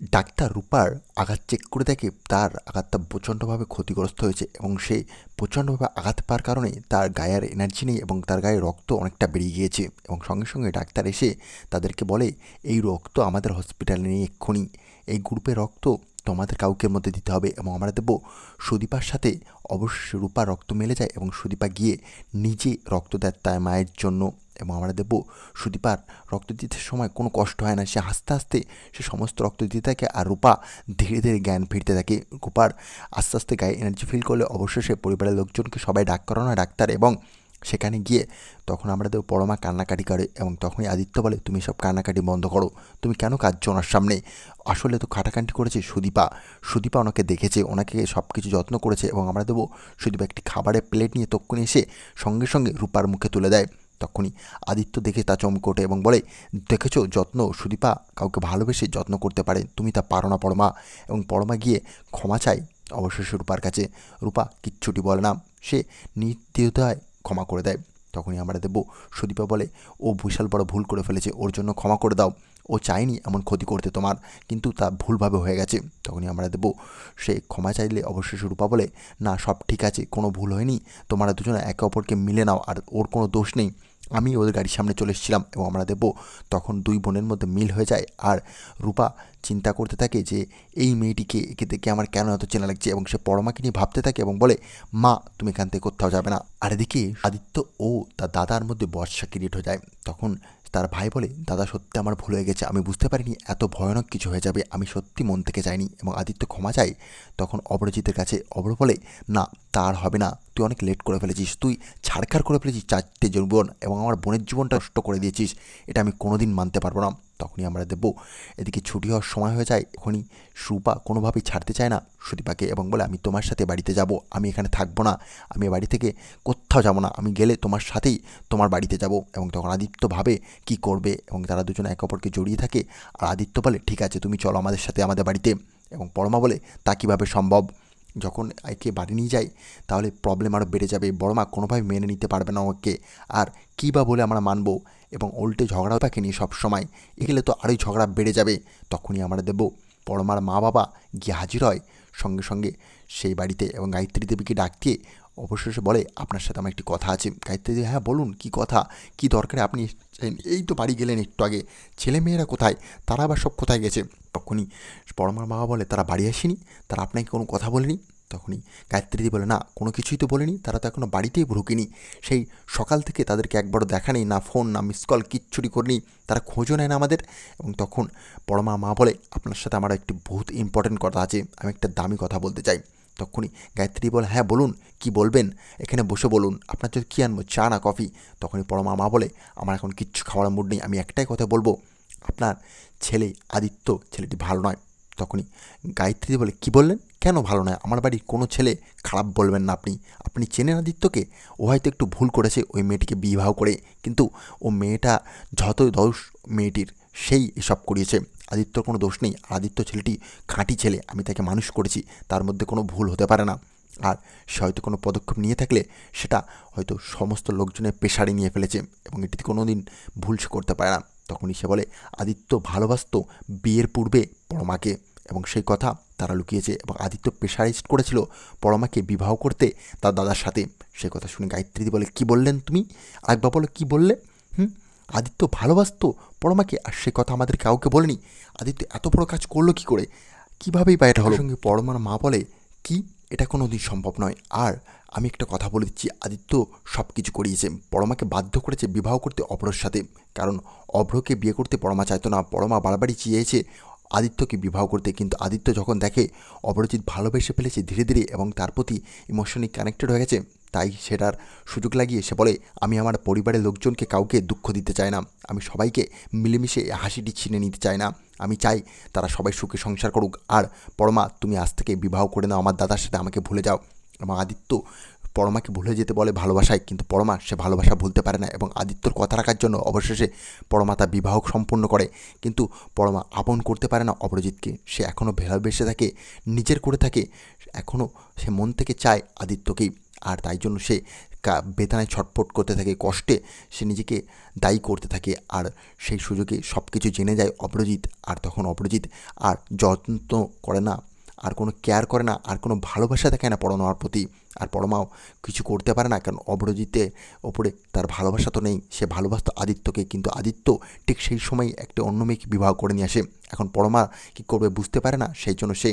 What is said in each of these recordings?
Doctor রূপার আঘাত check করে দেখে তার আঘাতটা প্রচণ্ডভাবে ক্ষতিগ্রস্ত হয়েছে এবং সে প্রচণ্ডভাবে আঘাত পাওয়ার কারণে তার গায়ের এনার্জি নেই এবং তার গায়ে রক্ত অনেকটা বেরিয়ে গিয়েছে এবং সঙ্গে সঙ্গে ডাক্তার এসে তাদেরকে বলে, এই রক্ত আমাদের হসপিটালে নেই এক্ষুনি। এই গ্রুপের রক্ত তোমাদের কাউকে মধ্যে দিতে হবে এবং আমরা দেবো। সুদীপার সাথে অবশ্যই রূপা রক্ত মেলে যায় এবং সুদীপা গিয়ে নিজে রক্ত দেয় তার মায়ের জন্য। এবং আমরা দেবো সুদীপার রক্ত দিতে সময় কোনো কষ্ট হয় না। সে আস্তে আস্তে সে সমস্ত রক্ত দিতে থাকে আর রূপা ধীরে ধীরে জ্ঞান ফিরতে থাকে। রূপার আস্তে আস্তে গায়ে এনার্জি ফিল করলে অবশ্যই সে পরিবারের লোকজনকে সবাই ডাক করানো ডাক্তার এবং সেখানে গিয়ে তখন আমরা দেবো পরমা কান্নাকাটি করে এবং তখনই আদিত্য বলে, তুমি সব কান্নাকাটি বন্ধ করো। তুমি কেন কাঁদছো ওনার সামনে? আসলে তো খাটাকান্টি করেছে সুদীপা। সুদীপা ওনাকে দেখেছে, ওনাকে সব কিছু যত্ন করেছে এবং আমরা দেবো সুদীপা একটি খাবারের প্লেট নিয়ে তক্ষুনি এসে সঙ্গে সঙ্গে রূপার মুখে তুলে দেয়। তখনই আদিত্য দেখে তা চমকে ওঠে এবং বলে, দেখেছ যত্ন? সুদীপা কাউকে ভালোবেসে যত্ন করতে পারে। তুমি তা পারো না পরমা। এবং পরমা গিয়ে ক্ষমা চায় অবশেষে রূপার কাছে। রূপা কিচ্ছুটি বলে না, সে নির্দ্বিধায় ক্ষমা করে দেয়। তখনই আমরা দেবো সুদীপা বলে, ও বিশাল বড় ভুল করে ফেলেছে, ওর জন্য ক্ষমা করে দাও। ও চায়নি এমন ক্ষতি করতে তোমার, কিন্তু তা ভুলভাবে হয়ে গেছে। তখনই আমরা দেবো সে ক্ষমা চাইলে অবশ্যই রূপা বলে, না, সব ঠিক আছে, কোনো ভুল হয়নি। তোমরা দুজনে একে অপরকে মিলে নাও, আর ওর কোনো দোষ নেই। আমি ওদের গাড়ির সামনে চলে এসেছিলাম এবং আমরা দেবো তখন দুই বোনের মধ্যে মিল হয়ে যায়। আর রূপা চিন্তা করতে থাকে যে, এই মেয়েটিকে, একে দেখে আমার কেন এত চেনা লাগছে এবং সে পরমাকে নিয়ে ভাবতে থাকে এবং বলে, মা, তুমি এখান থেকে কোথাও যাবে না। আর এদিকে আদিত্য ও তার দাদার মধ্যে বর্ষা ক্রিয়েট হয়ে যায়। তখন তার ভাই বলে, দাদা, সত্যি আমার ভুল হয়ে গেছে। আমি বুঝতে পারিনি, এত ভয়ানক কিছু হয়ে যাবে। আমি সত্যি মন থেকে চাইনি এবং আদিত্য ক্ষমা চাই তখন অপরাজিতের কাছে অবর বলে, না তার হবে না। তুই অনেক লেট করে ফেলেছিস। তুই ছাড়খাড় করে ফেলেছিস চারটে জীবন এবং আমার বোনের জীবনটা নষ্ট করে দিয়েছিস। এটা আমি কোনোদিন মানতে পারব না। তখনই আমরা দেবো এদিকে ছুটি হওয়ার সময় হয়ে যায়, এখনই সুপা কোনোভাবেই ছাড়তে চায় না। সুদীপাকে এবং বলে, আমি তোমার সাথে বাড়িতে যাব, আমি এখানে থাকব না, আমি বাড়ি থেকে কোথাও যাব না, আমি গেলে তোমার সাথেই তোমার বাড়িতে যাব। এবং তখন আদিত্য ভাবে কি করবে এবং তারা দুজন একে অপরকে জড়িয়ে থাকে। আর আদিত্য বলে, ঠিক আছে, তুমি চলো আমাদের সাথে আমাদের বাড়িতে। এবং পরমা বলে, তা কীভাবে সম্ভব? যখন একে বাড়ি নিয়ে যাই তাহলে প্রবলেম আরও বেড়ে যাবে। বড় কোনোভাবে মেনে নিতে পারবে না ওকে। আর কী বা বলে আমরা মানবো? এবং উল্টে ঝগড়া থাকে নিয়ে সবসময়। এগুলো তো আরোই ঝগড়া বেড়ে যাবে, তখনই আমরা দেবো। পরমার মা বাবা গিয়ে হাজির হয়। সঙ্গে সঙ্গে সেই বাড়িতে এবং গায়ত্রী দেবীকে ডাক দিয়ে অবশেষে বলে, আপনার সাথে আমার একটি কথা আছে। গায়ত্রী দেবী হ্যাঁ বলুন, কি কথা? কি দরকারে আপনি এই তো বাড়ি গেলেন একটু আগে। ছেলে মেয়েরা কোথায়? তারা আবার সব কোথায় গেছে? তখনই পরমার মা বলে, তারা বাড়ি আসেনি। তারা আপনাকে কোনো কথা বলেনি? তখনই গায়ত্রীদি বলে, না, কোনো কিছুই তো বলেনি, তারা তো এখনও বাড়িতেই ঢুকেনি সেই সকাল থেকে তাদেরকে একবারও দেখা নেই, না ফোন, না মিস কল কিচ্ছুটি করেনি তারা খোঁজও নেয় না আমাদের। এবং তখন পরমা মা বলে, আপনার সাথে আমার একটি বহুত ইম্পর্টেন্ট কথা আছে, আমি একটা দামি কথা বলতে চাই। তখনই গায়ত্রী বলে হ্যাঁ বলুন, কি বলবেন? এখানে বসে বলুন, আপনার জন্য কী আনব, চা না কফি? তখনই পরমা মা বলে, আমার এখন কিচ্ছু খাওয়ার মুড নেই, আমি একটাই কথা বলব, আপনার ছেলে আদিত্য, ছেলেটি ভালো নয়। তখনই গায়ত্রী বলে, কি বললেন? কেন ভালো নয়? আমার বাড়ির কোনো ছেলে খারাপ বলবেন না আপনি। আপনি চেনেন আদিত্যকে? ও হয়তো একটু ভুল করেছে ওই মেয়েটিকে বিবাহ করে। কিন্তু ও মেয়েটা যত দোষ মেয়েটির, সেই এসব করিয়েছে। আদিত্যর কোনো দোষ নেই। আদিত্য ছেলেটি খাঁটি ছেলে। আমি তাকে মানুষ করেছি। তার মধ্যে কোনো ভুল হতে পারে না। আর সে হয়তো কোনো পদক্ষেপ নিয়ে থাকলে সেটা হয়তো সমস্ত লোকজনের পেশারে নিয়ে ফেলেছে এবং এটিতে কোনো দিন ভুল সে করতে পারে না। তখনই সে বলে, আদিত্য ভালোবাসত বিয়ের পূর্বে পরমাকে। এবং সেই কথা তারা লুকিয়েছে এবং আদিত্য প্রেশারাইজড করেছিল পরমাকে বিবাহ করতে তার দাদার সাথে। সেই কথা শুনে গায়ত্রীদি বলে, কি বললেন তুমি? আরেকবার বলো, কি বললে? হুম, আদিত্য ভালোবাসতো পরমাকে, আর সে কথা আমাদের কাউকে বলেনি। আদিত্য এত বড় কাজ করল কি করে? কীভাবেই বা এটা হলো? সঙ্গে পরমার মা বলে, কি? এটা কোনো দিন সম্ভব নয়। আর আমি একটা কথা বলে দিচ্ছি, আদিত্য সব কিছু করিয়েছে। পরমাকে বাধ্য করেছে বিবাহ করতে অভ্রর সাথে। কারণ অভ্রকে বিয়ে করতে পরমা চাইতো না। পরমা বারবারই চেয়েছে আদিত্যকে বিবাহ করতে, কিন্তু আদিত্য যখন দেখে অপরাজিৎ ভালোবেসে ফেলেছে ধীরে ধীরে এবং তার প্রতি ইমোশনালি কানেক্টেড হয়ে গেছে, তাই সেটার সুযোগ লাগিয়ে সে বলে, আমি আমার পরিবারের লোকজনকে কাউকে দুঃখ দিতে চাই না। আমি সবাইকে মিলেমিশে হাসিটি ছিনে নিতে চাই না। আমি চাই তারা সবাই সুখে সংসার করুক। আর পরমা, তুমি আজ থেকে বিবাহ করে নাও। আমার দাদার সাথে আমাকে ভুলে যাও। এবং আদিত্য পরমাকে ভুলে যেতে বলে ভালোবাসায়, কিন্তু পরমা সে ভালোবাসা ভুলতে পারে না এবং আদিত্যর কথা রাখার জন্য অবশেষে পরমা তার বিবাহ সম্পূর্ণ করে। কিন্তু পরমা আপন করতে পারে না অপরাজিৎকে সে এখনও ভালোবেসে থাকে, নিজের করে থাকে। এখনও সে মন থেকে চায় আদিত্যকেই। আর তাই জন্য সে বেদনায় ছটফট করতে থাকে, কষ্টে সে নিজেকে দায়ী করতে থাকে। আর সেই সুযোগে সব কিছু জেনে যায় অপরাজিৎ। আর তখন অপরাজিৎ আর যত্ন করে না, আর কোনো কেয়ার করে না, আর কোনো ভালোবাসা দেখায় না পরমার প্রতি। আর পরমাও কিছু করতে পারে না, কারণ অবরজিতে ওপরে তার ভালোবাসা তো নেই, সে ভালোবাসতো আদিত্যকে, কিন্তু আদিত্য ঠিক সেই সময় একটা অন্য মেয়েকে বিবাহ করে নিয়ে আসে। এখন পরমা কী করবে বুঝতে পারে না, সেই জন্য সে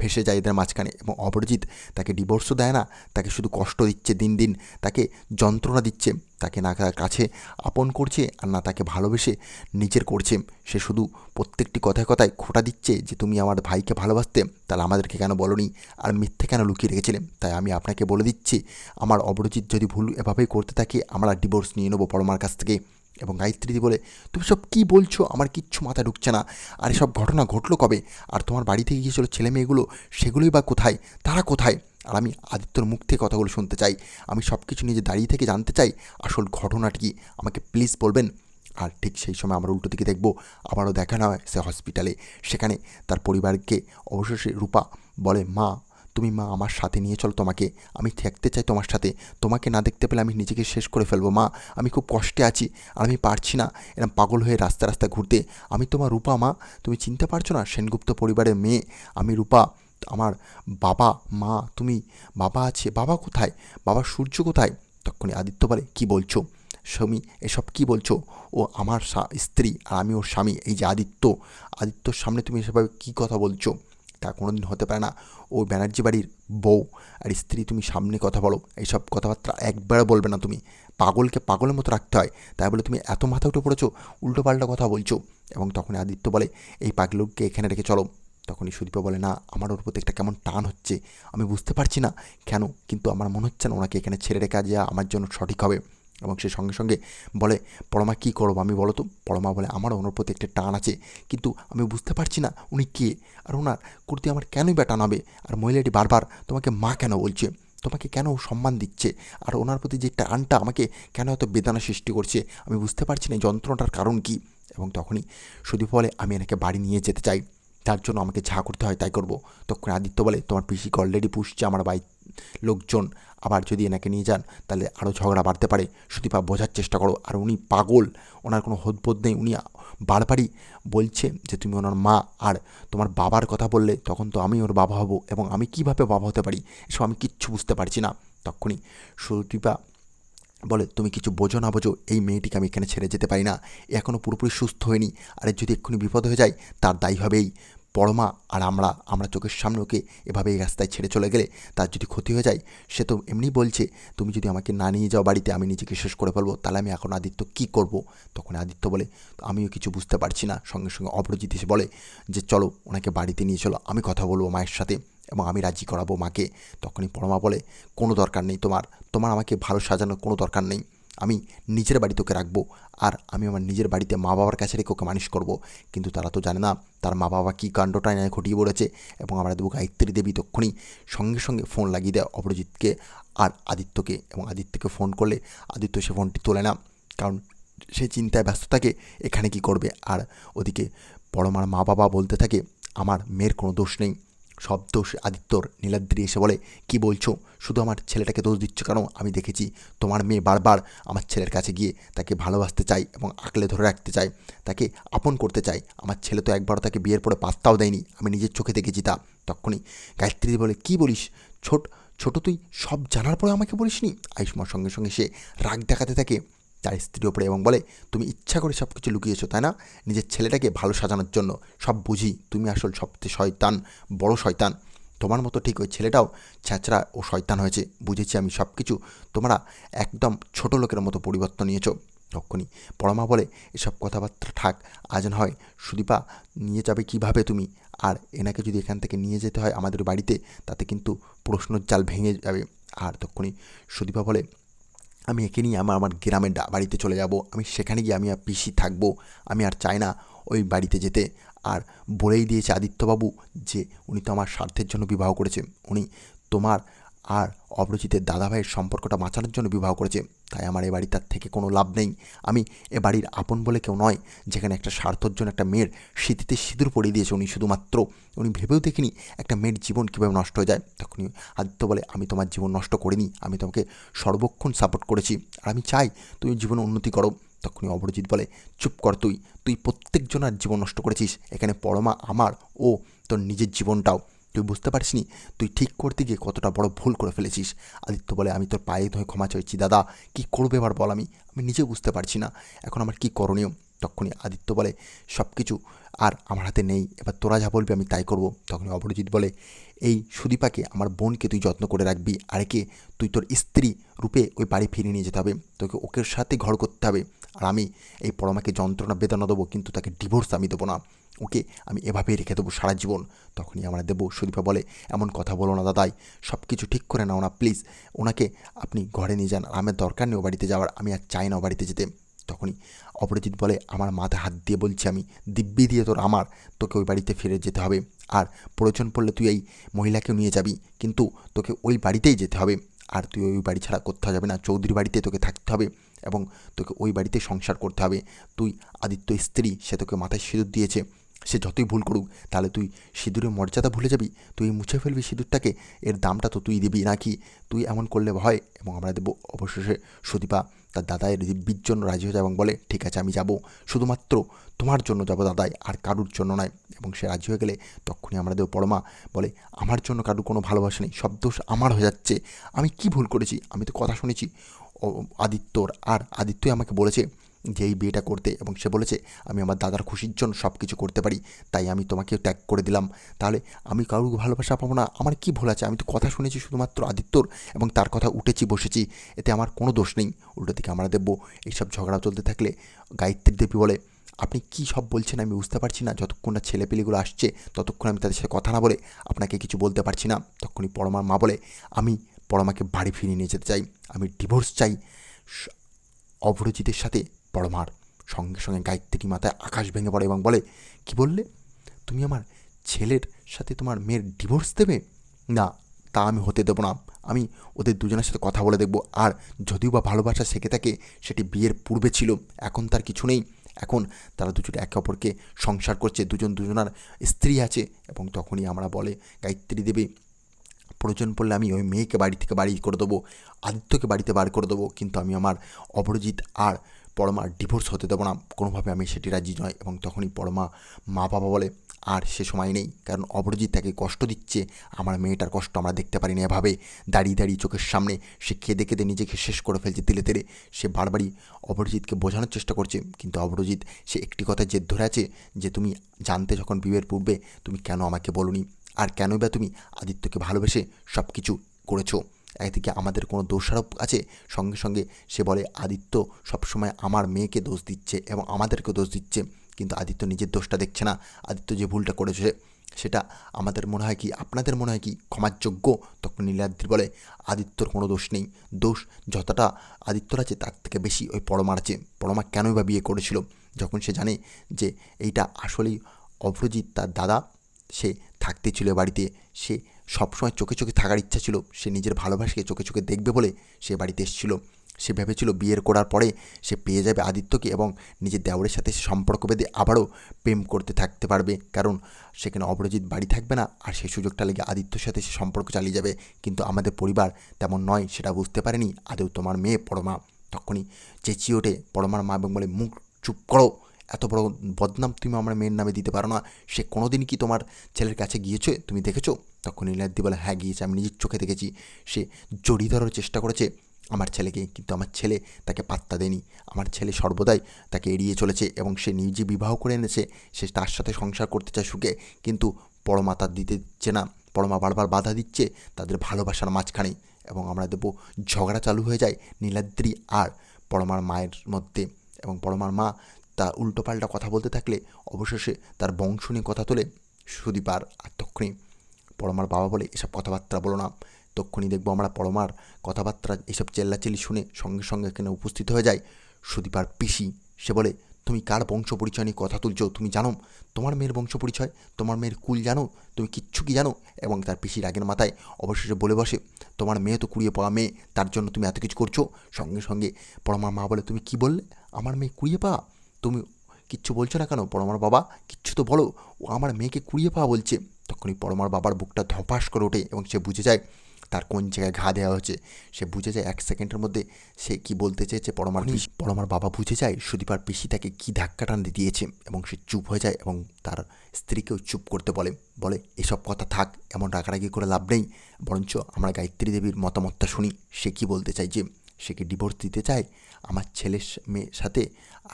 ফেসে যায় এদের মাঝখানে এবং অপরাজিৎ তাকে ডিভোর্সও দেয় না, তাকে শুধু কষ্ট দিচ্ছে দিন দিন, তাকে যন্ত্রণা দিচ্ছে, তাকে না কাছে আপন করছে আর না তাকে ভালোবেসে নিজের করছে। সে শুধু প্রত্যেকটি কথায় কথায় খোটা দিচ্ছে যে, তুমি আমার ভাইকে ভালোবাসতে, তাহলে আমাদেরকে কেন বলনি? আর মিথ্যে কেন লুকিয়ে রেখেছিলে? তাই আমি আপনাকে বলে দিচ্ছি, আমার অপরাজিৎ যদি ভুল এভাবেই করতে থাকে, আমরা ডিভোর্স নিয়ে নেব পরমার কাছ থেকে। এবং গায়ত্রীদি বলে, তুমি সব কী বলছো? আমার কিচ্ছু মাথায় ঢুকছে না। আর এসব ঘটনা ঘটলো কবে? আর তোমার বাড়ি থেকে গিয়েছিল ছেলে মেয়েগুলো সেগুলোই বা কোথায়? তারা কোথায়? আর আমি আদিত্যর মুখ থেকে কথাগুলো শুনতে চাই। আমি সব কিছু নিজে দাঁড়িয়ে থেকে জানতে চাই, আসল ঘটনাটি কি? আমাকে প্লিজ বলবেন। আর ঠিক সেই সময় আমরা উল্টো দিকে দেখব আবারও দেখানো হয় সে হসপিটালে। সেখানে তার পরিবারকে, অবশেষে রূপা বলে, মা তুমি মা আমার সাথে নিয়ে চলো তোমাকে। আমি থাকতে চাই তোমার সাথে। তোমাকে না দেখতে পেলে আমি নিজেকে শেষ করে ফেলব, মা। আমি খুব কষ্টে আছি আর আমি পারছি না এরকম পাগল হয়ে রাস্তা রাস্তা ঘুরতে। আমি তোমার রূপা, মা। তুমি চিনতে পারছ না সেনগুপ্ত পরিবারের মেয়ে। আমি রূপা, আমার বাবা, মা। তুমি বাবা আছে, বাবা কোথায়? বাবা সূর্য কোথায়? তখনই আদিত্য বলে, কী বলছো? স্বামী, এসব কি বলছো? ও আমার স্ত্রী আর আমি ওর স্বামী, এই যে আদিত্য। আদিত্যর সামনে তুমি এসব কী কথা বলছো? তা কোনো দিন হতে পারে না। ও ব্যানার্জি বাড়ির বউ আর স্ত্রী, তুমি সামনে কথা বলো। এইসব কথাবার্তা একবারও বলবে না তুমি। পাগলকে পাগলের মতো রাখতে হয়। তাই বলে তুমি এত মাথা উঠে পড়েছো উল্টো পাল্টা কথা বলছো। এবং তখন আদিত্য বলে, এই পাগলুকে এখানে রেখে চলো। তখনই সুদীপা বলে, না, আমার ওর প্রতি একটা কেমন টান হচ্ছে। আমি বুঝতে পারছি না কেন, কিন্তু আমার মনে হচ্ছে না ওনাকে এখানে ছেড়ে রেখে যাওয়া আমার জন্য সঠিক হবে। এবং সে সঙ্গে সঙ্গে বলে, পরমা, কী করব? আমি বলো তো। পরমা বলে, আমার ওনার প্রতি একটা টান আছে, কিন্তু আমি বুঝতে পারছি না, উনি কে? আর ওনার কুর্তি আমার কেনই বা টানাবে? আর মহিলাটি বারবার তোমাকে মা কেন বলছে? তোমাকে কেন সম্মান দিচ্ছে? আর ওনার প্রতি যে টানটা আমাকে কেন এত বেদনা সৃষ্টি করছে? আমি বুঝতে পারছি না যন্ত্রণাটার কারণ কি? এবং তখনই সুদীপ বলে, আমি এনাকে বাড়ি নিয়ে যেতে চাই। তার জন্য আমাকে যা করতে হয় তাই করব। তখন আদিত্য বলে, তোমার পিসিকে অলরেডি পুষছে আমার বাই লোকজন। আবার যদি এনাকে নিয়ে যান, তাহলে আরও ঝগড়া বাড়তে পারে। সুদীপা, বোঝার চেষ্টা করো। আর উনি পাগল। ওনার কোনো হোদবোধ নেই। উনি বারবারই বলছে যে, তুমি ওনার মা। আর তোমার বাবার কথা বললে তখন তো আমি ওর বাবা হব এবং আমি কীভাবে বাবা হতে পারি? এসব আমি কিচ্ছু বুঝতে পারছি না। তখনই সুদীপা বলে, তুমি কিছু বোঝো না বোঝো। এই মেয়েটিকে আমি এখানে ছেড়ে যেতে পারি না। এখনও পুরোপুরি সুস্থ হয়নি। আর যদি এক্ষুনি বিপদ হয়ে যায়, তার দায়ী হবেই। পরমা আর আমরা আমরা চোখের সামনে ওকে এভাবে এই রাস্তায় ছেড়ে চলে গেলে তার যদি ক্ষতি হয়ে যায়, সে তো এমনি বলছে, তুমি যদি আমাকে না নিয়ে যাও বাড়িতে, আমি নিজেকে শেষ করে ফেলব, তাহলে আমি এখন আদিত্য কী করব? তখন আদিত্য বলে, আমিও কিছু বুঝতে পারছি না। সঙ্গে সঙ্গে অপরাজিৎ এসে বলে, যে চলো, ওনাকে বাড়িতে নিয়ে চলো, আমি কথা বলব মায়ের সাথে এবং আমি রাজি করাবো মাকে। তখনই পরমা বলে, কোনো দরকার নেই তোমার তোমার আমাকে ভালো সাজানোর কোনো দরকার নেই। আমি নিজের বাড়িতে ওকে রাখব, আর আমি আমার নিজের বাড়িতে মা বাবার কাছে রেখে ওকে মানুষ করব। কিন্তু তারা তো জানে না তার মা বাবা কী কাণ্ডটা নিয়ে ঘটিয়ে পড়েছে এবং আমরা দেবো গায়ত্রী দেবী তক্ষুনি সঙ্গে সঙ্গে ফোন লাগিয়ে দেয় অপরজিৎকে আর আদিত্যকে এবং আদিত্যকে ফোন করলে আদিত্য সে ফোনটি তোলে না। কারণ সে চিন্তায় ব্যস্ত থাকে, এখানে কি করবে? আর ওদিকে পরমার মা বাবা বলতে থাকে, আমার মেয়ের কোনো দোষ নেই। সব দোষ আদিত্যর নীলাদ্রি এসে বলে, কি বলছো? শুধু আমার ছেলেটাকে দোষ দিচ্ছ কেন? আমি দেখেছি তোমার মেয়ে বারবার আমার ছেলের কাছে গিয়ে তাকে ভালোবাসতে চাই এবং আঁকলে ধরে রাখতে চাই তাকে আপন করতে চাই আমার ছেলে তো একবারও তাকে বিয়ের পরে পাত্তাও দেয়নি। আমি নিজের চোখে দেখেছি তা। তখনই গায়ত্রী বলে, কি বলিস? ছোট ছোট তুই সব জানার পরে আমাকে বলিসনি? আয়ুষ্মার সঙ্গে সঙ্গে সে রাগ দেখাতে থাকে। তার স্ত্রীর ওপরে এবং বলে, তুমি ইচ্ছা করে সব কিছু লুকিয়েছো, তাই না? নিজের ছেলেটাকে ভালো সাজানোর জন্য সব বুঝি। তুমি আসল সবচেয়ে শয়তান, বড় শয়তান। তোমার মতো ঠিক ওই ছেলেটাও ছ্যাঁচড়া ও শয়তান হয়েছে। বুঝেছি আমি সব কিছু তোমরা একদম ছোট লোকের মতো পরিবর্তন নিয়েছো। তখনই পরমা বলে, এসব কথাবার্তা থাক, আজ হয় সুদীপা নিয়ে যাবে কীভাবে তুমি? আর এনাকে যদি এখান থেকে নিয়ে যেতে হয় আমাদের বাড়িতে, তাতে কিন্তু প্রশ্নর জাল ভেঙে যাবে। আর তখনই সুদীপা বলে আমি একে নিয়ে আমার আমার গ্রামের বাড়িতে চলে যাব। আমি সেখানে গিয়ে আমি আর পিসি থাকব। আমি আর চাই না ওই বাড়িতে যেতে। আর বলেই দিয়েছে আদিত্যবাবু যে, উনি তো আমার স্বার্থের জন্য বিবাহ করেছে। উনি তোমার আর অপরিচিতের দাদাভাইয়ের সম্পর্কটা বাঁচানোর জন্য বিবাহ করেছে। তাই আমার এ বাড়িটার থেকে কোনো লাভ নেই। আমি এ বাড়ির আপন বলে কেউ নয়, যেখানে একটা স্বার্থর জন্য একটা মেয়ের স্মৃতিতে সিঁদুর পড়িয়ে দিয়েছে উনি শুধুমাত্র। উনি ভেবেও দেখিনি একটা মেয়ের জীবন কীভাবে নষ্ট হয়ে যায়। তখনই আদিত্য বলে, আমি তোমার জীবন নষ্ট করিনি, আমি তোমাকে সর্বক্ষণ সাপোর্ট করেছি। আর আমি চাই তুমি জীবনে উন্নতি করো। তখনই অপরাজিৎ বলে, চুপ কর তুই তুই প্রত্যেকজনের জীবন নষ্ট করেছিস। এখানে পরমা আমার, ও তোর নিজের জীবনটাও। তুই বুঝতে পারিসনি তুই ঠিক করতে গিয়ে কতটা বড় ভুল করে ফেলেছিস। আদিত্য বলে, আমি তোর পায়ে ধরে ক্ষমা চাইছি দাদা। কি করবে এবার বল আমি? আমি নিজে বুঝতে পারছি না। এখন আমার কি করণীয়? তখনই আদিত্য বলে সব কিছু আর আমার হাতে নেই। এবার তোরা যা বলবি আমি তাই করব। তখনই অপরাজিৎ বলে, এই সুদীপাকে, আমার বোনকে তুই যত্ন করে রাখবি। আর একে তুই তোর স্ত্রী রূপে ওই বাড়ি ফিরিয়ে নিয়ে যেতে হবে। তোকে ওকে সাথে ঘর করতে হবে। আর আমি এই পরমাকে যন্ত্রণা বেদনা দেবো, কিন্তু তাকে ডিভোর্স আমি দেবো না। ওকে আমি এভাবেই রেখে দেবো সারা জীবন। তখনই আমরা দেবো। সুদীপা বলে, এমন কথা বলো না দাদাই। সব কিছু ঠিক করে নাও না, প্লিজ। ওনাকে আপনি ঘরে নিয়ে যান। আমার দরকার নেই ও বাড়িতে যাওয়ার। আমি আর চাই না বাড়িতে যেতে। তখনই অপরাজিৎ বলে, আমার মাথায় হাত দিয়ে বলছি আমি, দিব্যি দিয়ে তোর আমার, তোকে ওই বাড়িতে ফিরে যেতে হবে। আর প্রয়োজন পড়লে তুই এই মহিলাকেও নিয়ে যাবি। কিন্তু তোকে ওই বাড়িতেই যেতে হবে। আর তুই ওই বাড়ি ছাড়া কোথাও যাবে না। চৌধুরী বাড়িতে তোকে থাকতে হবে এবং তোকে ওই বাড়িতে সংসার করতে হবে। তুই আদিত্য স্ত্রী, সে তোকে মাথায় সিঁদুর দিয়েছে। সে যতই ভুল করুক, তাহলে তুই সিঁদুরের মর্যাদা ভুলে যাবি? তুই মুছে ফেলবি সিঁদুরটাকে? এর দামটা তো তুই দিবি নাকি? তুই এমন করলে হয় এবং আমরা দেবো অবশেষে সুদীপা, তার দাদাই দিব্যির জন্য রাজি হয়ে যায় এবং বলে, ঠিক আছে, আমি যাব। শুধুমাত্র তোমার জন্য যাব দাদাই, আর কারুর জন্য নয়। এবং সে রাজি হয়ে গেলে তখনই আমরা দেবো পরমা, বলে, আমার জন্য কারুর কোনো ভালোবাসা নেই, সব দোষ আমার হয়ে যাচ্ছে। আমি কি ভুল করেছি? আমি তো কথা শুনেছি। আদিত্যর, আর আদিত্যই আমাকে বলেছে যে এই বিয়েটা করতে এবং সে বলেছে, আমি আমার দাদার খুশির জন্য সব কিছু করতে পারি, তাই আমি তোমাকে ত্যাগ করে দিলাম। তাহলে আমি কারোর ভালোবাসা পাবো না। আমার কি ভুল আছে? আমি তো কথা শুনেছি শুধুমাত্র আদিত্যর এবং তার কথা উঠেছি, বসেছি। এতে আমার কোনো দোষ নেই। উল্টো দিকে আমরা দেখব। এইসব ঝগড়া চলতে থাকলে গায়ত্রী দেবী বলে, আপনি কি সব বলছেন আমি বুঝতে পারছি না। যতক্ষণ না ছেলেপিলিগুলো আসছে, ততক্ষণ আমি তাদের সাথে কথা না বলে আপনাকে কিছু বলতে পারছি না। তখনই পরমার মা বলে, আমি পরমাকে বাড়ি ফিরিয়ে নিয়ে যেতে চাই। আমি ডিভোর্স চাই। অপরিচিতের সাথে পরমার। সঙ্গে সঙ্গে গায়ত্রী মাথায় আকাশ ভেঙে পড়ে এবং বলে, কি বললে? তুমি আমার ছেলের সাথে তোমার মেয়ের ডিভোর্স দেবে? না, তা আমি হতে দেবো না। আমি ওদের দুজনের সাথে কথা বলে দেখব। আর যদিও বা ভালোবাসা শেখে থাকে, সেটি বিয়ের পূর্বে ছিল। এখন তার কিছু নেই। এখন তারা দুজনে একে অপরকে সংসার করছে। দুজন দুজনার স্ত্রী আছে এবং তখনই আমরা বলে, গায়ত্রী দেবী, প্রয়োজন পড়লে আমি ওই মেয়েকে বাড়ি থেকে বাড়ি করে দেবো। আদিত্যকে বাড়িতে বার করে দেবো। কিন্তু আমি আমার অপরাজিৎ আর পরমার ডিভোর্স হতে দেবো না। কোনোভাবে আমি সেটি রাজি নয় এবং তখনই পরমা মা বাবা বলে, আর সে সময় নেই, কারণ অপরাজিৎ তাকে কষ্ট দিচ্ছে। আমার মেয়েটার কষ্ট আমরা দেখতে পারি না এভাবে। দাঁড়িয়ে দাঁড়িয়ে চোখের সামনে সে খেদে কেঁদে নিজেকে শেষ করে ফেলছে তেলে তেলে। সে বারবারই অপরাজিৎকে বোঝানোর চেষ্টা করছে, কিন্তু অপরাজিৎ সে একটি কথা জেদ ধরে আছে যে, তুমি জানতে যখন বিয়ের পূর্বে তুমি কেন আমাকে বলনি? আর কেনই বা তুমি আদিত্যকে ভালোবেসে সব কিছু করেছ? একদিকে আমাদের কোনো দোষারোপ আছে, সঙ্গে সঙ্গে সে বলে, আদিত্য সবসময় আমার মেয়েকে দোষ দিচ্ছে এবং আমাদেরকে দোষ দিচ্ছে। কিন্তু আদিত্য নিজের দোষটা দেখছে না। আদিত্য যে ভুলটা করেছে সেটা আমাদের মনে হয় কি, আপনাদের মনে হয় কি ক্ষমার যোগ্য তখন নীলাদ্রি বলে, আদিত্যর কোনো দোষ নেই। দোষ যতটা আদিত্যর আছে তার থেকে বেশি ওই পরমার আছে। পরমা কেনই বা বিয়ে করেছিল? যখন সে জানে যে এইটা আসলেই অভ্রজিৎ তার দাদা, সে থাকতে ছিল বাড়িতে। সে সবসময় চোখে চোখে থাকার ইচ্ছা ছিল, সে নিজের ভালোবাসাকে চোখে চোখে দেখবে বলে সে বাড়িতে এসেছিল। সে ভেবেছিল বিয়ের করার পরে সে পেয়ে যাবে আদিত্যকে এবং নিজের দেওরের সাথে সে সম্পর্ক বেঁধে আবারও প্রেম করতে থাকতে পারবে। কারণ সেখানে অপরাজিৎ বাড়ি থাকবে না, আর সেই সুযোগটা লেগে আদিত্যর সাথে সে সম্পর্ক চালিয়ে যাবে। কিন্তু আমাদের পরিবার তেমন নয়, সেটা বুঝতে পারেনি। আদৌ তোমার মেয়ে পরমা। তখনই চেঁচিয়ে ওঠে পরমার মা এবং বলে, মুখ চুপ করো। এত বড় বদনাম তুমি আমার মেয়ের নামে দিতে পারো না। সে কোনোদিন কি তোমার ছেলের কাছে গিয়েছে? তুমি দেখেছ? তখন নীলাদ্রি বলে হ্যাঁ গিয়েছে, আমি নিজের চোখে দেখেছি। সে জড়িয়ে ধরার চেষ্টা করেছে আমার ছেলেকে, কিন্তু আমার ছেলে তাকে পাত্তা দেয়নি। আমার ছেলে সর্বদাই তাকে এড়িয়ে চলেছে এবং সে নিজে বিবাহ করে এনেছে। সে তার সাথে সংসার করতে চায় সুখে, কিন্তু পরমা তার দিতে দিচ্ছে না। পরমা বারবার বাধা দিচ্ছে তাদের ভালোবাসার মাঝখানে এবং আমরা দেবো ঝগড়া চালু হয়ে যায় নীলাদ্রি আর পরমার মায়ের মধ্যে। এবং পরমার মা তা উল্টোপাল্টা কথা বলতে থাকলে অবশেষে তার বংশ নিয়ে কথা তোলে সুদীপার আর তক্ষণই পরমার বাবা বলে এসব কথাবার্তা বলো না। তক্ষণই দেখব আমরা পরমার কথাবার্তা, এসব চেল্লাচেল্লি শুনে সঙ্গে সঙ্গে এখানে উপস্থিত হয়ে যায়। সুদীপার পিসি, সে বলে, তুমি কার বংশ পরিচয় নিয়ে কথা তুলছো? তুমি জানো? তোমার মেয়ের বংশ পরিচয় তোমার মেয়ের কুল জানো? তুমি কিচ্ছু কি জানো? এবং তার পিসির আগের মাথায় অবশেষে বলে বসে, তোমার মেয়ে তো কুড়িয়ে পাওয়া মেয়ে, তার জন্য তুমি এত কিছু করছ? সঙ্গে সঙ্গে, পরমার মা বলে, তুমি কি বললে? আমার মেয়ে কুড়িয়ে পাওয়া? তুমি কিচ্ছু বলছো না কেন? পরমার বাবা, কিচ্ছু তো বলো, ও আমার মেয়েকে কুড়িয়ে পাওয়া বলছে। তখনই পরমার বাবার বুকটা ধপাস করে ওঠে এবং সে বুঝে যায় তার কোন জায়গায় ঘা দেওয়া হয়েছে। সে বুঝে যায় এক সেকেন্ডের মধ্যে সে কি বলতে চেয়েছে পরমার পরমার বাবা বুঝে যায় সুদীপার পিসি তাকে কী ধাক্কা টান দিয়েছে এবং সে চুপ হয়ে যায় এবং তার স্ত্রীকেও চুপ করতে বলে। বলে এসব কথা থাক এমন রাগারাগি করে লাভ নেই। বরঞ্চ আমরা গায়ত্রী দেবীর মতামতটা শুনি। সে কি বলতে চাই যে সে কি ডিভোর্স দিতে চায়? আমার ছেলের মেয়ের সাথে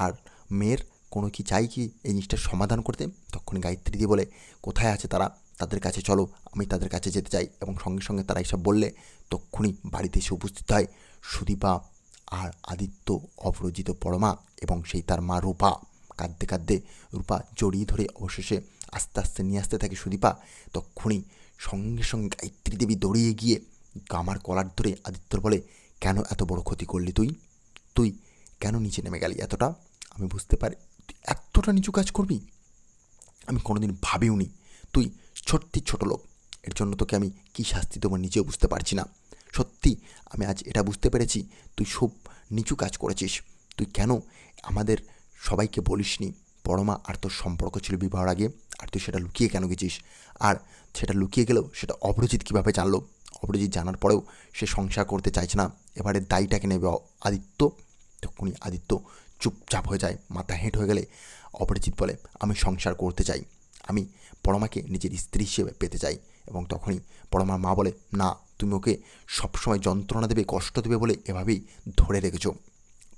আর মেয়ের কোনো কি চাই কি এই জিনিসটার সমাধান করতে? তখন গায়ত্রী দিয়ে বলে কোথায় আছে তারা? তাদের কাছে চলো, আমি তাদের কাছে যেতে চাই। এবং সঙ্গে সঙ্গে তারা এসব বললে তক্ষুনি বাড়িতে এসে উপস্থিত হয় সুদীপা আর আদিত্য অপরাজিত পরমা এবং সেই তার মা রূপা। কাঁদতে কাঁদতে রূপা জড়িয়ে ধরে অবশেষে আস্তে আস্তে নিয়ে আসতে থাকে সুদীপা। তক্ষুনি সঙ্গে সঙ্গে গায়ত্রী দেবী দৌড়িয়ে গিয়ে গামার কলার ধরে আদিত্যর বলে, কেন এত বড় ক্ষতি করলি তুই? তুই কেন নিচে নেমে গেলি এতটা? আমি বুঝতে পারি, তুই এতটা নিচু কাজ করবি? আমি কোনোদিন ভাবিওনি। তুই সত্যি ছোট লোক। এর জন্য তোকে আমি কী শাস্তি তোমার নিজেও বুঝতে পারছি না। সত্যি, আমি আজ এটা বুঝতে পেরেছি। তুই খুব নিচু কাজ করেছিস। তুই কেন আমাদের সবাইকে বলিসনি? পরমা আর তোর সম্পর্ক ছিল বিবাহর আগে। আর তুই সেটা লুকিয়ে কেন গেছিস? আর সেটা লুকিয়ে গেলেও সেটা অপরাজিৎ কীভাবে জানলো? অপরাজিৎ জানার পরেও সে সংসার করতে চাইছে না। এবারে দায়টাকে নেবে আদিত্য। তখনই আদিত্য চুপচাপ হয়ে যায়। মাথা হেঁট হয়ে গেলে অপরাজিৎ বলে, আমি সংসার করতে চাই। আমি পরমাকে নিজের স্ত্রী হিসেবে পেতে চাই এবং তখনই পরমার মা বলে, না, তুমি ওকে সবসময় যন্ত্রণা দেবে, কষ্ট দেবে বলে এভাবেই ধরে রেখেছ।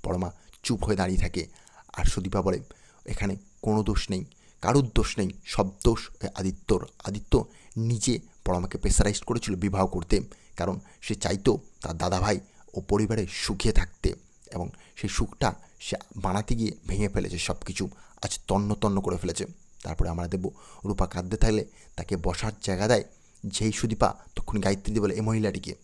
পরমা চুপ হয়ে দাঁড়িয়ে থাকে। আর সুদীপা বলে, এখানে কোনো দোষ নেই, কারুর দোষ নেই, সব দোষ আদিত্যর। আদিত্য নিজে পরমাকে প্রেসারাইজ করেছিল বিবাহ করতে, কারণ সে চাইতো তার দাদাভাই ও পরিবারে সুখে থাকতে এবং সেই সুখটা সে বানাতে গিয়ে ভেঙে ফেলেছে সব কিছু আজ তন্ন তন্ন করে ফেলেছে। তারপরে আমরা দেবো রূপা কাঁদতে থাকলে তাকে বসার জায়গা দেয়, যেই সুদীপা তখন গায়ত্রী বলে, এ মহিলাটিকে,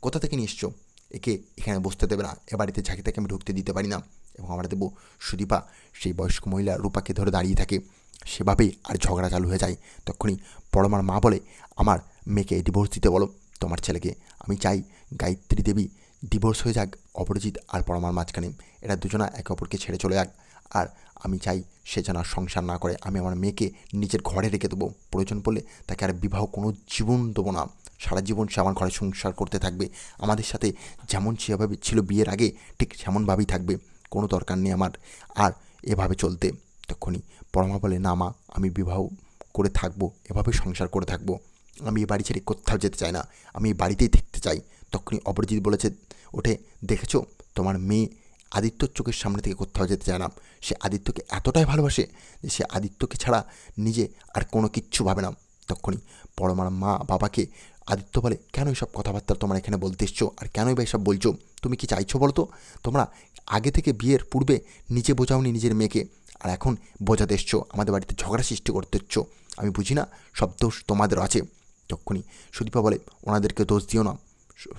কোথা থেকে নিয়ে একে এখানে বসতে দেবে না, এ বাড়িতে ঝাঁকি থেকে আমি ঢুকতে দিতে পারি না। এবং আমরা দেবো সুদীপা, সেই বয়স্ক মহিলা রূপাকে ধরে দাঁড়িয়ে থাকে। সেভাবেই আর ঝগড়া চালু হয়ে যায়। তখনই পরমার মা বলে, আমার মেয়েকে ডিভোর্স দিতে বলো। তোমার ছেলেকে আমি চাই গায়ত্রী দেবী ডিভোর্স হয়ে যাক অপরাজিৎ আর পরমার মাঝখানে। এরা দুজনা একে অপরকে ছেড়ে চলে যাক। আর আমি চাই সে যেন আর সংসার না করে, আমি আমার মেয়েকে নিজের ঘরে রেখে দেবো। প্রয়োজন পড়লে তাকে আর বিবাহ কোনো জীবন দেবো না। সারা জীবন সে আমার ঘরে সংসার করতে থাকবে। আমাদের সাথে যেমন সেভাবে ছিল বিয়ের আগে, ঠিক সেমনভাবেই থাকবে। কোনো দরকার নেই আমার আর এভাবে চলতে। তখনই পরমা বলে, না মা, আমি বিবাহ করে থাকব, এভাবে সংসার করে থাকব। আমি এই বাড়ি ছেড়ে কোথাও যেতে চাই না। আমি এই বাড়িতেই থাকতে চাই। তখনই অপরাজিৎ বলেছে, ওঠে, দেখেছ? তোমার মেয়ে আদিত্যর চোখের সামনে থেকে কোথাও যেতে চায় না। সে আদিত্যকে এতটাই ভালোবাসে যে সে আদিত্যকে ছাড়া নিজে আর কোনো কিচ্ছু ভাবে না। তখনই পরমার মা বাবাকে আদিত্য বলে, কেন এইসব কথাবার্তা তোমরা এখানে বলতে এসছো? আর কেনই বা এসব বলছো? তুমি কি চাইছো বলো তো? তোমরা আগে থেকে বিয়ের পূর্বে নিজে বোঝাওনি নিজের মেয়েকে। আর এখন বোঝাতে এসছো, আমাদের বাড়িতে ঝগড়া সৃষ্টি করতে এসছো। আমি বুঝি না, সব দোষ তোমাদের আছে। তখনই সুদীপা বলে ওনাদেরকে দোষ দিও না।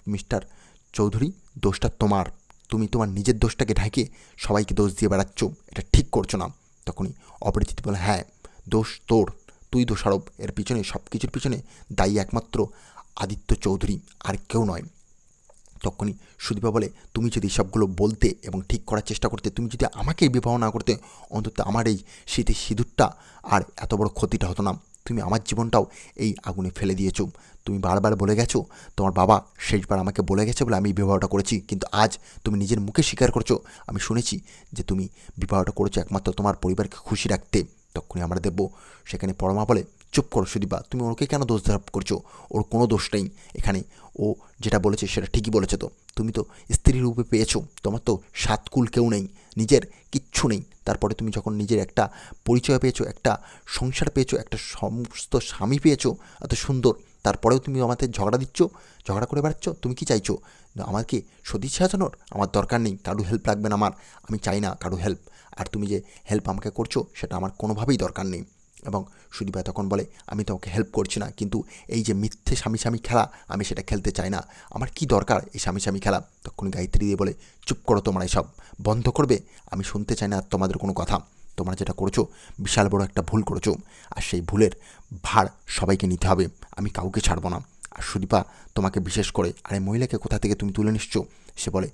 মিস্টার চৌধুরী, দোষটা তোমার। তুমি তোমার নিজের দোষটাকে ঢাকে সবাইকে দোষ দিয়ে বেড়াচ্ছ, এটা ঠিক করছ না। তখনই অপরিচিত বলে হ্যাঁ দোষ তোর, তুই দোষারোপ। এর পিছনে সব কিছুর পিছনে দায়ী একমাত্র আদিত্য চৌধুরী, আর কেউ নয়। তখনই সুদীপা বলে, তুমি যদি সবগুলো বলতে এবং ঠিক করার চেষ্টা করতে, তুমি যদি আমাকেই বিবাহ না করতে, অন্তত আমার এই শীতের সিঁদুরটা আর এত বড় ক্ষতিটা হতো না। তুমি আমার জীবনটাও এই আগুনে ফেলে দিয়েছ। তুমি বারবার বলে গেছো, তোমার বাবা শেষবার আমাকে বলে গেছে বলে আমি বিবাহটা করেছি, কিন্তু আজ তুমি নিজের মুখে স্বীকার করছ। আমি শুনেছি যে তুমি বিবাহটা করেছ একমাত্র তোমার পরিবারকে খুশি রাখতে। তখনই আমরা দেখব, সেখানে পরমা বলে চুপ করো সুদীপা, তুমি ওকে কেন দোষ দেওয়া করছ? ওর কোনো দোষ নেই এখানে। ও যেটা বলেছে সেটা ঠিকই বলেছে তো। তুমি তো স্ত্রী রূপে পেয়েছ, তোমার তো সাতকুল কেউ নেই, নিজের কিচ্ছু নেই। তারপরে তুমি যখন নিজের একটা পরিচয় পেয়েছ, একটা সংসার পেয়েছ, একটা সমস্ত স্বামী পেয়েছ, এত সুন্দর, তারপরেও তুমি আমাদের ঝগড়া দিচ্ছ, ঝগড়া করে বেড়াচ্ছ, তুমি কি চাইছো? আমাকে সদিচ্ছা সাজানোর? আমার দরকার নেই, কারও হেল্প লাগবে না আমার। আমি চাই না কারও হেল্প আর তুমি যে হেল্প আমাকে করছ, সেটা আমার কোনোভাবেই দরকার নেই। এবং সুদীপা তখন বলে, আমি তোমাকে হেল্প করছি না, কিন্তু এই যে মিথ্যে স্বামী স্বামী খেলা, আমি সেটা খেলতে চাই না। আমার কি দরকার এই স্বামী স্বামী খেলা? তখন গায়ত্রী দিয়ে বলে, চুপ করো তোমরা এসব। বন্ধ করবে। আমি শুনতে চাই না তোমাদের কোনো কথা। তোমরা যেটা করেছ, বিশাল বড় একটা ভুল করেছ। আর সেই ভুলের ভার সবাইকে নিতে হবে। আমি কাউকে ছাড়বো না। আর সুদীপা তোমাকে বিশেষ করে, আর এই মহিলাকে কোথা থেকে তুমি তুলে নিচ্ছ? সে বলে,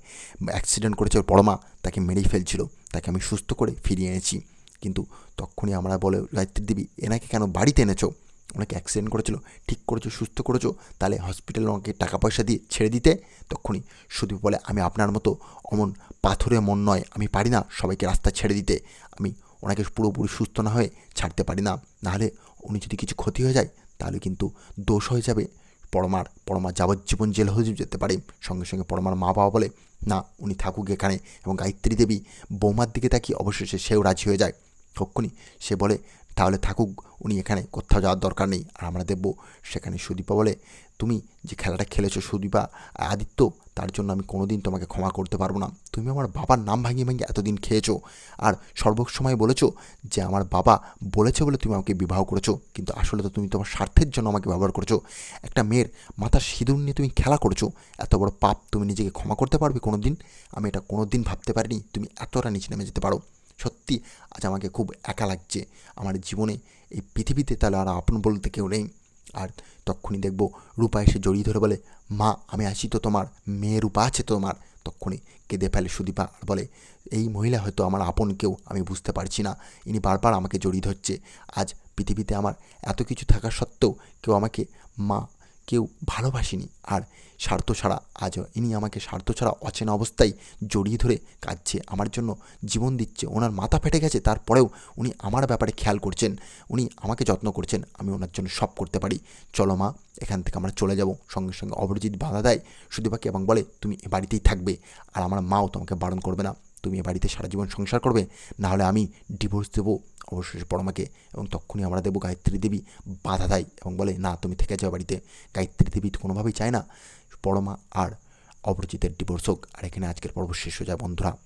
অ্যাক্সিডেন্ট করেছে ওর বড়মা তাকে মেরেই ফেলছিল। তাকে আমি সুস্থ করে ফিরিয়ে এনেছি। কিন্তু তখনই আমরা বলে গায়ত্রী দেবী, এনাকে কেন বাড়িতে এনেছো? ওনাকে অ্যাক্সিডেন্ট করেছিল, ঠিক করেছ, সুস্থ করেছ, তাহলে হসপিটালে ওনাকে টাকা পয়সা দিয়ে ছেড়ে দিতে? তখনই সুদীপ বলে, আমি আপনার মতো অমন পাথরে মন নয়, আমি পারি না সবাইকে রাস্তা ছেড়ে দিতে। আমি ওনাকে পুরোপুরি সুস্থ না হয়ে ছাড়তে পারি না। নাহলে উনি যদি কিছু ক্ষতি হয়ে যায়, তাহলে কিন্তু দোষ হয়ে যাবে। পরমার পরমার যাবজ্জীবন জেল হয়ে যেতে পারে। সঙ্গে সঙ্গে পরমার মা বাবা বলে, না, উনি থাকুক এখানে। এবং গায়ত্রী দেবী বৌমার দিকে তাকিয়ে অবশেষে সেও রাজি হয়ে যায়। তক্ষুনি সে বলে, তাহলে থাকুক, উনি এখানে কোথাও যাওয়ার দরকার নেই, আর আমরা দেখব সেখানে সুদীপা বলে, তুমি যে খেলাটা খেলেছো সুদীপা, আদিত্য, তার জন্য আমি কোনোদিন তোমাকে ক্ষমা করতে পারব না। তুমি আমার বাবার নাম ভাঙিয়ে ভাঙিয়ে এতদিন খেয়েছো, আর সর্বসময় বলেছ যে আমার বাবা বলেছে বলে তুমি আমাকে বিবাহ করেছ, কিন্তু আসলে তো তুমি তোমার স্বার্থের জন্য আমাকে ব্যবহার করেছ। একটা মেয়ের মাথার সিঁদুর নিয়ে তুমি খেলা করেছ, এত বড় পাপ তুমি নিজেকে ক্ষমা করতে পারবে কোনো দিন আমি এটা কোনো দিন ভাবতে পারিনি, তুমি এতটা নিচে নেমে যেতে পারো। সত্যি আজ আমাকে খুব একা লাগছে। আমার জীবনে এই পৃথিবীতে তাহলে আর আপন বলতে কেউ নেই। আর তক্ষুনি দেখব রূপা এসে জড়িয়ে ধরে বলে, মা, আমি আছি তো তোমার, মেয়ে রূপা আছে তো তোমার। তক্ষুনি কেঁদে ফেলে সুদীপা আর বলে, এই মহিলা হয়তো আমার আপন কেউ, আমি বুঝতে পারছি না। ইনি বারবার আমাকে জড়িয়ে ধরছে। আজ পৃথিবীতে আমার এত কিছু থাকা সত্ত্বেও কেউ আমাকে মা কেউ ভালোবাসেনি। আর স্বার্থ ছাড়া আজ ইনি আমাকে স্বার্থ ছাড়া অচেনা অবস্থায় জড়িয়ে ধরে কাঁদছে, আমার জন্য জীবন দিচ্ছে। ওনার মাথা ফেটে গেছে, তারপরেও উনি আমার ব্যাপারে খেয়াল করছেন। উনি আমাকে যত্ন করছেন, আমি ওনার জন্য সব করতে পারি। চলো মা, এখান থেকে আমরা চলে যাব। সঙ্গে সঙ্গে অপরাজিৎ বাধা দেয় সুদীপাকে এবং বলে, তুমি এ বাড়িতেই থাকবে। আর আমার মাও তোমাকে বারণ করবে না। তুমি এ বাড়িতে সারা জীবন সংসার করবে, নাহলে আমি ডিভোর্স দেবো। অবশেষে পরমাকে এবং তখনই আমরা দেবো গায়ত্রী দেবী বাধা দেয় এবং বলে, না, তুমি থেকে যাও বাড়িতে। গায়ত্রী দেবী কোনোভাবেই চায় না। পরমা আর অপরিচিতের ডিভোর্স হোক। আর এখানে আজকের পর্ব শেষ হয়ে যায়, বন্ধুরা।